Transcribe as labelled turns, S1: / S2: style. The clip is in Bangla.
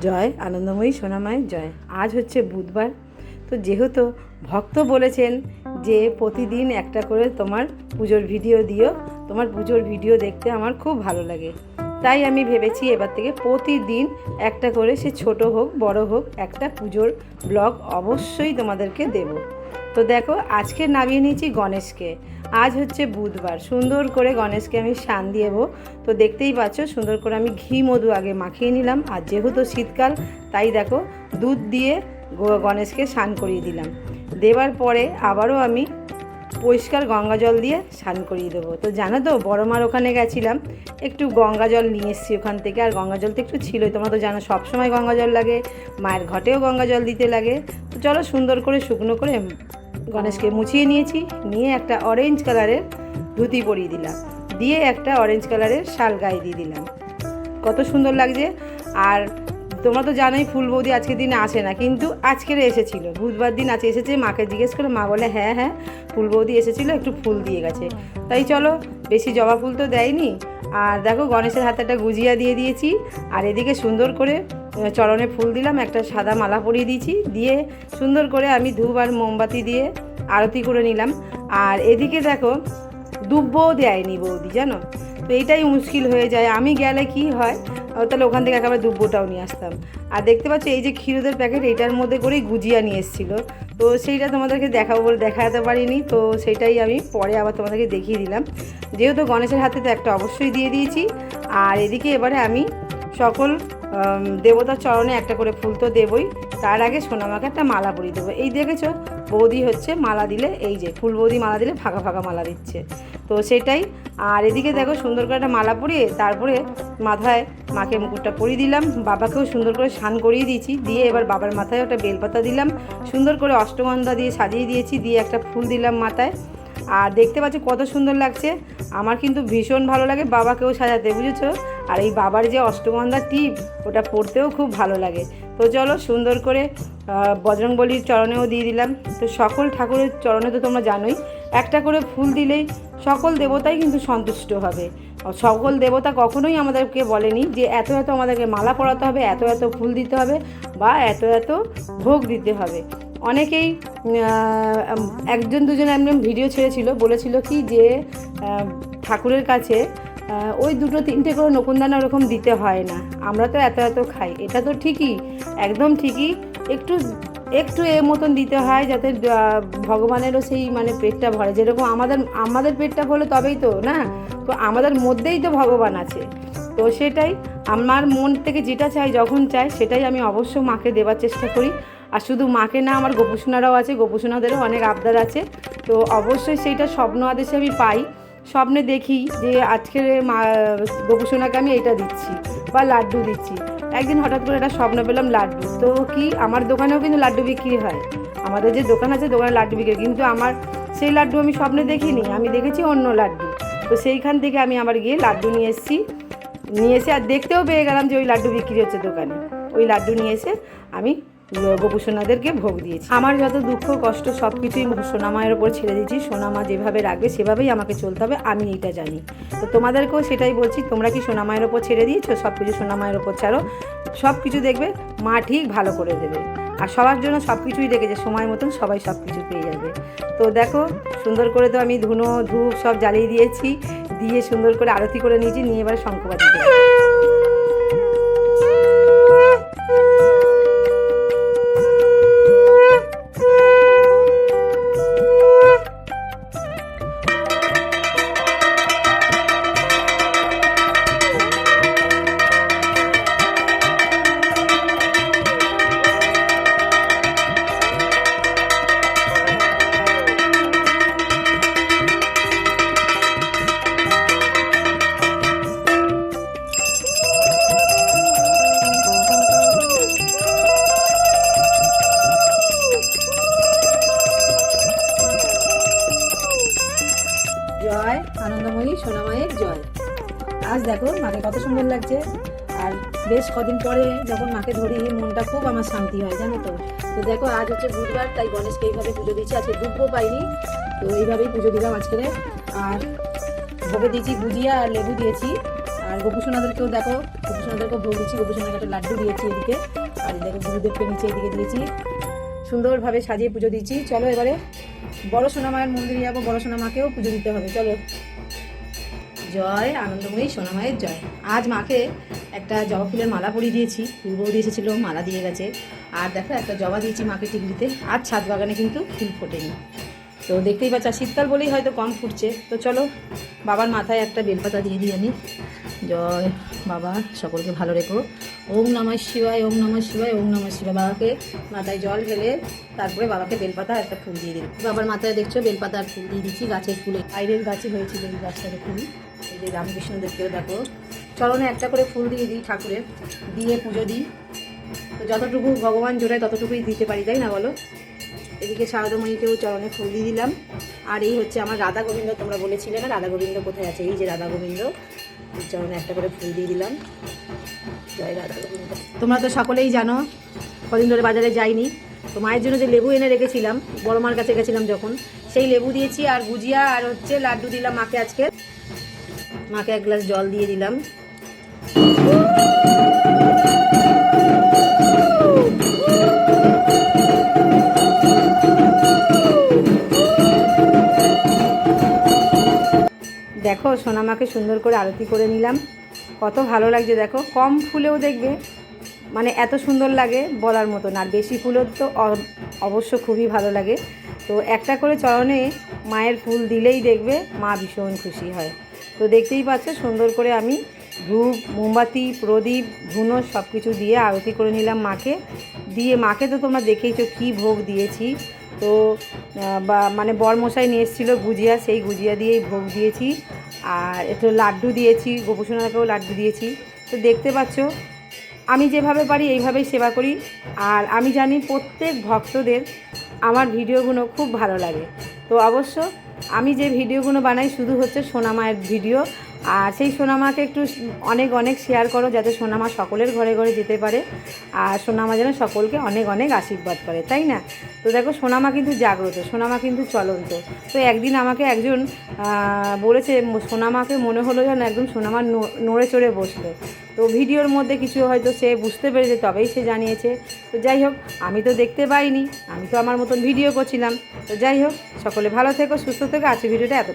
S1: জয়, আনন্দময়ী সোনামায়, জয়। আজ হচ্ছে বুধবার। তো যেহেতু ভক্ত বলেছেন যে প্রতিদিন একটা করে তোমার পুজোর ভিডিও দিও, তোমার পুজোর ভিডিও দেখতে আমার খুব ভালো লাগে। তাই আমি ভেবেছি এবার থেকে প্রতিদিন একটা করে, সে ছোট হোক, বড় হোক, একটা পুজোর ব্লগ অবশ্যই তোমাদেরকে দেব। তো দেখো, আজকে নামিয়ে নিয়েছি গণেশকে। আজ হচ্ছে বুধবার। সুন্দর করে গণেশকে আমি শান দিয়েবো তো দেখতেই পাচ্ছ, সুন্দর করে আমি ঘি মধু আগে মাখিয়ে নিলাম। আর যেহেতু শীতকাল, তাই দেখো, দুধ দিয়ে গণেশকে স্নান করিয়ে দিলাম। দেওয়ার পরে আবারও আমি পরিষ্কার গঙ্গা জল দিয়ে স্নান করিয়ে দেবো। তো জানো তো, বড় মার ওখানে গেছিলাম। একটু গঙ্গা জল নিয়ে এসেছি ওখান থেকে। আর গঙ্গা জল তো একটু ছিলই, তোমরা তো জানো, সবসময় গঙ্গা জল লাগে। মায়ের ঘটেও গঙ্গা জল দিতে লাগে। তো চলো সুন্দর করে শুকনো করে গণেশকে মুছিয়ে নিয়েছি, নিয়ে একটা অরেঞ্জ কালারের ধুতি পরিয়ে দিলাম। দিয়ে একটা অরেঞ্জ কালারের শাল গায়ে দিয়ে দিলাম। কত সুন্দর লাগছে। আর তোমরা তো জানোই ফুল বৌদি আজকের দিনে আসে না, কিন্তু আজকের এসেছিল। বুধবার দিন আছে এসেছে, মাকে জিজ্ঞেস করে মা বলে হ্যাঁ হ্যাঁ ফুল বৌদি এসেছিল, একটু ফুল দিয়ে গেছে। তাই চলো, বেশি জবা ফুল তো দেয়নি। আর দেখো গণেশের হাতে একটা গুজিয়া দিয়ে দিয়েছি, আর এদিকে সুন্দর করে চরণে ফুল দিলাম, একটা সাদা মালা পরিয়ে দিয়েছি। দিয়ে সুন্দর করে আমি ধূপ আর মোমবাতি দিয়ে আরতি করে নিলাম। আর এদিকে দেখো, দুব্বও দেয়নি বৌদি, জানো? তো এইটাই মুশকিল হয়ে যায়। আমি গেলে কি হয়? তাহলে ওখান থেকে একেবারে দুব্বটাও নিয়ে আসতাম। আর দেখতে পাচ্ছ, এই যে ক্ষীরোদের প্যাকেট এইটার মধ্যে করেই গুজিয়া নিয়ে এসেছিল। তো সেইটা তোমাদেরকে দেখাবো বলে দেখাতে পারিনি। তো সেইটাই আমি পরে আবার তোমাদেরকে দেখিয়ে দিলাম। যেহেতু গণেশের হাতে তো একটা অবশ্যই দিয়ে দিয়েছি। আর এদিকে এবারে আমি সকল দেবতার চরণে একটা করে ফুল তো দেবই। তার আগে সোনামাকে একটা মালা পরিয়ে দেবো। এই দেখেছ, বৌদি হচ্ছে মালা দিলে, এই যে ফুল বৌদি মালা দিলে ফাঁকা ফাঁকা মালা দিচ্ছে। তো সেটাই, আর এদিকে দেখো সুন্দর করে একটা মালা পরিয়ে, তারপরে মাথায় মাকে মুকুটটা পরিয়ে দিলাম। বাবাকেও সুন্দর করে স্নান করিয়ে দিয়েছি, দিয়ে এবার বাবার মাথায় একটা বেলপাতা দিলাম। সুন্দর করে অষ্টগন্ধা দিয়ে সাজিয়ে দিয়েছি, দিয়ে একটা ফুল দিলাম মাথায়। আর দেখতে পাচ্ছি কত সুন্দর লাগছে। আমার কিন্তু ভীষণ ভালো লাগে বাবাকেও সাজাতে, বুঝেছ? আর এই বাবার যে অষ্টগন্ধা টিপ, ওটা পড়তেও খুব ভালো লাগে। তো চলো সুন্দর করে বজরংবলির চরণেও দিয়ে দিলাম। তো সকল ঠাকুরের চরণে তো তোমরা জানোই, একটা করে ফুল দিলেই সকল দেবতাই কিন্তু সন্তুষ্ট হবে। সকল দেবতা কখনোই আমাদেরকে বলেনি যে এত এত আমাদেরকে মালা পরাতে হবে, এত এত ফুল দিতে হবে বা এত এত ভোগ দিতে হবে। অনেকেই একজন দুজন এমন ভিডিও ছেড়েছিল, বলেছিল কি যে ঠাকুরের কাছে ওই দুটো তিনটে করে নকুনদানা ওরকম দিতে হয় না। আমরা তো এত এত খাই। এটা তো ঠিকই, একদম ঠিকই। একটু একটু এর মতন দিতে হয় যাতে ভগবানেরও সেই মানে পেটটা ভরে। যেরকম আমাদের আমাদের পেটটা হলে তবেই তো, না? তো আমাদের মধ্যেই তো ভগবান আছে। তো সেটাই, আমার মন থেকে যেটা চাই, যখন চাই, সেটাই আমি অবশ্য মাকে দেওয়ার চেষ্টা করি। আর শুধু মাকে না, আমার গোপুসোনারাও আছে। গোপুসোনাদেরও অনেক আবদার আছে। তো অবশ্যই সেইটা স্বপ্ন আদেশে আমি পাই। স্বপ্নে দেখি যে আজকের মা, গোপুসোনাকে আমি এটা দিচ্ছি বা লাড্ডু দিচ্ছি। একদিন হঠাৎ করে একটা স্বপ্ন পেলাম লাড্ডু। তো কি, আমার দোকানেও কিন্তু লাড্ডু বিক্রি হয়। আমাদের যে দোকান আছে দোকানে লাড্ডু বিক্রি কিন্তু আমার সেই লাড্ডু আমি স্বপ্নে দেখিনি, আমি দেখেছি অন্য লাড্ডু। তো সেইখান থেকে আমি আবার গিয়ে লাড্ডু নিয়ে এসেছি। নিয়ে এসে আর দেখতেও পেয়ে গেলাম যে ওই লাড্ডু বিক্রি হচ্ছে দোকানে। ওই লাড্ডু নিয়ে এসে আমি গোপুসোনাদেরকে ভোগ দিয়েছি। আমার যত দুঃখ, কষ্ট সব কিছুই সোনামায়ের ওপর ছেড়ে দিয়েছি। সোনামা যেভাবে রাখবে, সেভাবেই আমাকে চলতে হবে। আমি এটা জানি। তো তোমাদেরকেও সেটাই বলছি, তোমরা কি সোনামায়ের ওপর ছেড়ে দিয়েছ? সব কিছু সোনামায়ের ওপর ছাড়ো। সব কিছু দেখবে, মা ঠিক ভালো করে দেবে। আর সবার জন্য সব কিছুই দেখেছে সময় মতন সবাই সব কিছু পেয়ে যাবে। তো দেখো, সুন্দর করে তো আমি ধুনো, ধূপ সব জ্বালিয়ে দিয়েছি। দিয়ে সুন্দর করে আরতি করে নিয়েছি, নিয়ে এবারে শঙ্কবাদ দেখো, মাকে কত সুন্দর লাগছে। আর বেশ কদিন পরে যখন মাকে ধরি, মনটা খুব আমার শান্তি হয়, জানো তো। তো দেখো, আজ হচ্ছে বুধবার, তাই গণেশকে এইভাবে পুজো দিচ্ছি। আজকে দুব্বো পাইনি, তো এইভাবেই পুজো দিলাম আজকে আর ভোগে দিয়েছি গুজিয়া আর লেবু দিয়েছি। আর গোপুসোনাদেরকেও দেখো, গোপুসোনাদেরকেও ভোগ দিচ্ছি। গোপুসোনাকে একটা লাড্ডু দিয়েছি এদিকে। আর এদিকে গুরুদেবকে নিচে এদিকে দিয়েছি। সুন্দরভাবে সাজিয়ে পুজো দিচ্ছি। চলো এবারে বড় সোনা মায়ের মন্দিরে যাব। বড় সোনা মাকেও পুজো দিতে হবে। চলো। জয়, আনন্দময়ী, সোনামায়ের জয়। আজ মাকে একটা জবা ফুলের মালা পরিয়ে দিয়েছি। পূর্বও এসেছিল, মালা দিয়ে গেছে। আর দেখো, একটা জবা দিয়েছি মাকে টিকলিতে আর ছাদ বাগানে কিন্তু ফুল ফোটেনি। তো দেখতেই পাচ্ছ শীতকাল বলেই হয়তো কম ফুটছে। তো চলো, বাবার মাথায় একটা বেলপাতা দিয়ে দিয়ে আমি। জয় বাবা, সকলকে ভালো রেখো। ওম নমঃ শিবায়, ওম নমঃ শিবায়, ওম নমঃ শিবায়। বাবাকে মাথায় জল ঢেলে তারপরে বাবাকে বেলপাতা একটা ফুল দিয়ে দিই বাবার মাথায় দেখছ, বেলপাতা আর ফুল দিয়ে দিচ্ছি গাছের ফুলে। বাইরের গাছে হয়েছিল এই গাছটাকে ফুল। এই যে রামকৃষ্ণ দেখতেও দেখো। চরণে একটা করে ফুল দিয়ে দিই ঠাকুরের। দিয়ে পুজো দিই। তো যতটুকু ভগবান জোড়ায় ততটুকুই দিতে পারি, তাই না বলো? এদিকে শারদময়ীকেও চরণে ফুল দিয়ে দিলাম। আর এই হচ্ছে আমার রাধা গোবিন্দ, তোমরা বলেছিলে না রাধা গোবিন্দ কোথায় আছে? এই যে রাধা গোবিন্দ। চরণে একটা করে ফুল দিয়ে দিলাম। জয় রাধা তোমরা তো সকলেই জানো, কদিন ধরে বাজারে যাইনি, তো মায়ের জন্য যে লেবু এনে রেখেছিলাম, বড় মার কাছে গেছিলাম যখন, সেই লেবু দিয়েছি আর গুজিয়া আর হচ্ছে লাড্ডু দিলাম মাকে আজকে। মাকে এক গ্লাস জল দিয়ে দিলাম। দেখো, সোনামাকে সুন্দর করে আরতি করে নিলাম। কত ভালো লাগছে, দেখো। কম ফুলেও দেখবে মানে এত সুন্দর লাগে বলার মতন। আর বেশি ফুলও তো অবশ্য খুবই ভালো লাগে। তো একটা করে চরণে মায়ের ফুল দিলেই দেখবে মা ভীষণ খুশি হয়। তো দেখতেই পাচ্ছ, সুন্দর করে আমি ধূপ, মোমবাতি, প্রদীপ, ধুনো সব কিছু দিয়ে আরতি করে নিলাম মাকে। দিয়ে মাকে তো তোমরা দেখেইছো কী ভোগ দিয়েছি। তো বা মানে বরমশাই নিয়ে এসেছিল গুজিয়া, সেই গুজিয়া দিয়েই ভোগ দিয়েছি। আর একটু লাড্ডু দিয়েছি গোপুসোনাকেও লাড্ডু দিয়েছি। তো দেখতে পাচ্ছ, আমি যেভাবে পারি এইভাবেই সেবা করি। আর আমি জানি প্রত্যেক ভক্তদের আমার ভিডিওগুলো খুব ভালো লাগে। তো অবশ্য আমি যে ভিডিওগুলো বানাই শুধু হচ্ছে সোনামায়ের ভিডিও আর সেই সোনামাকে একটু অনেক অনেক শেয়ার করো যাতে সোনামা সকলের ঘরে ঘরে যেতে পারে। আর সোনামা যেন সকলকে অনেক অনেক আশীর্বাদ করে, তাই না? তো দেখো, সোনামা কিন্তু জাগ্রত, সোনামা কিন্তু চলন্ত। তো একদিন আমাকে একজন বলেছে, সোনামাকে মনে হলো যেন একদম সোনামা নড়ে চড়ে বসল। তো ভিডিওর মধ্যে কিছু হয়তো সে বুঝতে পেরেছে, তবেই সে জানিয়েছে। তো যাই হোক, আমি তো দেখতে পাইনি, আমি তো আমার মতন ভিডিও করছিলাম। তো যাই হোক, সকলে ভালো থেকো, সুস্থ থেকো। আজকে ভিডিওটা এত